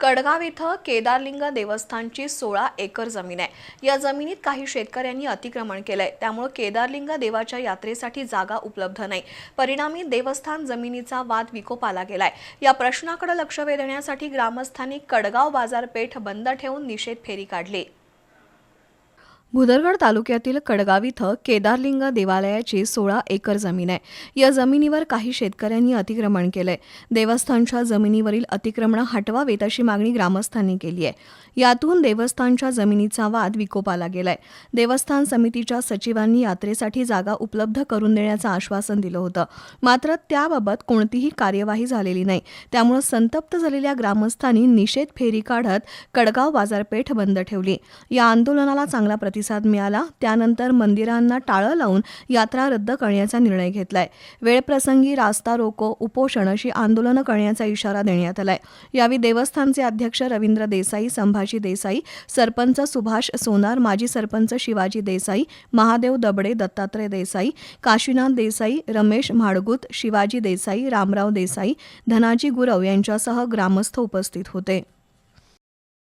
कडगाव इथं केदारलिंग देवस्थानची सोळा एकर जमीन आहे. या जमिनीत काही शेतकऱ्यांनी अतिक्रमण केलंय. त्यामुळे केदारलिंग देवाच्या यात्रेसाठी जागा उपलब्ध नाही. परिणामी देवस्थान जमिनीचा वाद विकोपाला गेलाय. या प्रश्नाकडे लक्ष वेधण्यासाठी ग्रामस्थांनी कडगाव बाजारपेठ बंद ठेवून निषेध फेरी काढली. भुदरगड तालुक्यातील कडगाव इथं केदारलिंग देवालयाची सोळा एकर जमीन आहे. या जमिनीवर काही शेतकऱ्यांनी अतिक्रमण केलंय. देवस्थानच्या जमिनीवरील अतिक्रमणं हटवावेत अशी मागणी ग्रामस्थांनी केली आहे. यातून देवस्थानच्या जमिनीचा वाद विकोपाला गेलाय. देवस्थान समितीच्या सचिवांनी यात्रेसाठी जागा उपलब्ध करून देण्याचं आश्वासन दिलं होतं. मात्र त्याबाबत कोणतीही कार्यवाही झालेली नाही. त्यामुळे संतप्त झालेल्या ग्रामस्थांनी निषेध फेरी काढत कडगाव बाजारपेठ बंद ठेवली. या आंदोलनाला चांगला प्रतिसाद मिळाला त्यानंतर मंदिरांना टाळं लावून यात्रा रद्द करण्याचा निर्णय घेतलाय. वेळप्रसंगी रास्ता रोको उपोषण अशी आंदोलनं करण्याचा इशारा देण्यात आलाय. यावेळी देवस्थानचे अध्यक्ष रवींद्र देसाई संभाजी देसाई सरपंच सुभाष सोनार माजी सरपंच शिवाजी देसाई महादेव दबडे दत्तात्रय देसाई काशीनाथ देसाई रमेश म्हाडगुत शिवाजी देसाई रामराव देसाई धनाजी गुरव यांच्यासह ग्रामस्थ उपस्थित होते.